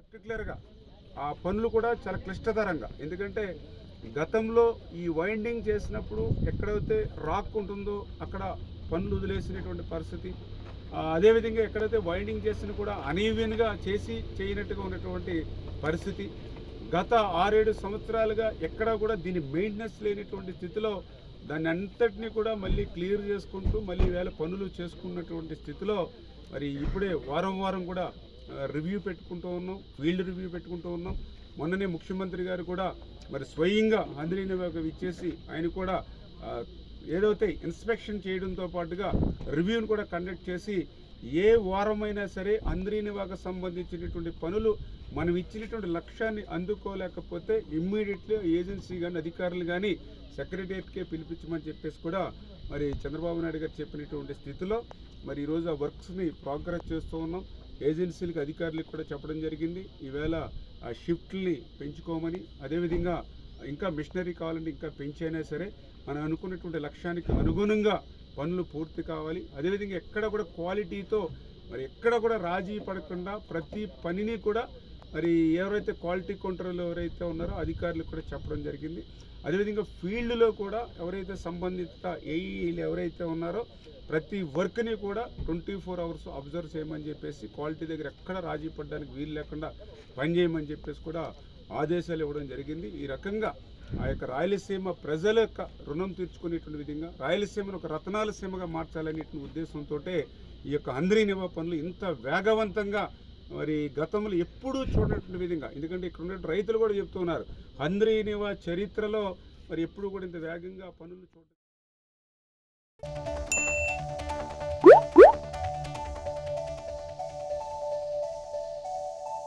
పర్టికులర్గా ఆ పనులు కూడా చాలా క్లిష్టతరంగా. ఎందుకంటే గతంలో ఈ వైండింగ్ చేసినప్పుడు ఎక్కడైతే రాక్ ఉంటుందో అక్కడ పనులు వదిలేసినటువంటి పరిస్థితి అదేవిధంగా ఎక్కడైతే వైండింగ్ చేసిన కూడా అనీవెన్గా చేసి చేయనట్టుగా ఉన్నటువంటి పరిస్థితి. గత ఆరేడు సంవత్సరాలుగా ఎక్కడా కూడా దీని మెయింటెనెన్స్ లేనటువంటి స్థితిలో దాన్ని అంతటినీ కూడా మళ్ళీ క్లియర్ చేసుకుంటూ మళ్ళీ వేళ పనులు చేసుకున్నటువంటి స్థితిలో మరి ఇప్పుడే వారం వారం కూడా రివ్యూ పెట్టుకుంటూ ఉన్నాం ఫీల్డ్ రివ్యూ పెట్టుకుంటూ ఉన్నాం. మొన్ననే ముఖ్యమంత్రి గారు కూడా మరి స్వయంగా ఆంధ్రీనివాకు ఇచ్చేసి ఆయన కూడా ఏదైతే ఇన్స్పెక్షన్ చేయడంతో పాటుగా రివ్యూని కూడా కండక్ట్ చేసి ఏ వారమైనా సరే అంద్రీనివాకు సంబంధించినటువంటి పనులు మనం ఇచ్చినటువంటి లక్ష్యాన్ని అందుకోలేకపోతే ఇమ్మీడియట్లీ ఏజెన్సీ కానీ అధికారులు కానీ సెక్రటరియట్కే పిలిపించమని చెప్పేసి కూడా మరి చంద్రబాబు నాయుడు గారు చెప్పినటువంటి స్థితిలో మరి ఈరోజు ఆ వర్క్స్ని ప్రోగ్రెస్ చేస్తూ ఉన్నాం. ఏజెన్సీలకు అధికారులకు కూడా చెప్పడం జరిగింది. ఈవేళ ఆ షిఫ్ట్ని పెంచుకోమని అదేవిధంగా ఇంకా మిషనరీ కావాలంటే ఇంకా పెంచైనా సరే మనం అనుకున్నటువంటి లక్ష్యానికి అనుగుణంగా పనులు పూర్తి కావాలి. అదేవిధంగా ఎక్కడ కూడా క్వాలిటీతో మరి ఎక్కడ కూడా రాజీ పడకుండా ప్రతి పనిని కూడా మరి ఎవరైతే క్వాలిటీ కంట్రోల్ ఎవరైతే ఉన్నారో అధికారులు కూడా చెప్పడం జరిగింది. అదేవిధంగా ఫీల్డ్లో కూడా ఎవరైతే సంబంధిత ఏఈలు ఎవరైతే ఉన్నారో ప్రతి వర్క్ని కూడా ట్వంటీ ఫోర్ అవర్స్ అబ్జర్వ్ చేయమని చెప్పేసి క్వాలిటీ దగ్గర ఎక్కడ రాజీ పడడానికి వీలు లేకుండా పనిచేయమని చెప్పేసి కూడా ఆదేశాలు ఇవ్వడం జరిగింది. ఈ రకంగా ఆ యొక్క రాయలసీమ ప్రజల యొక్క రుణం తీర్చుకునేటువంటి విధంగా రాయలసీమను ఒక రతనాల సీమగా మార్చాలనేటువంటి ఉద్దేశంతో ఈ యొక్క అంద్రీ నివా పనులు ఇంత వేగవంతంగా మరి గతంలో ఎప్పుడూ చూడనటువంటి విధంగా ఎందుకంటే ఇక్కడ ఉన్న రైతులు కూడా చెప్తున్నారు హంద్రీనివా చరిత్రలో మరి ఎప్పుడు కూడా ఇంత వేగంగా పనులు చూడ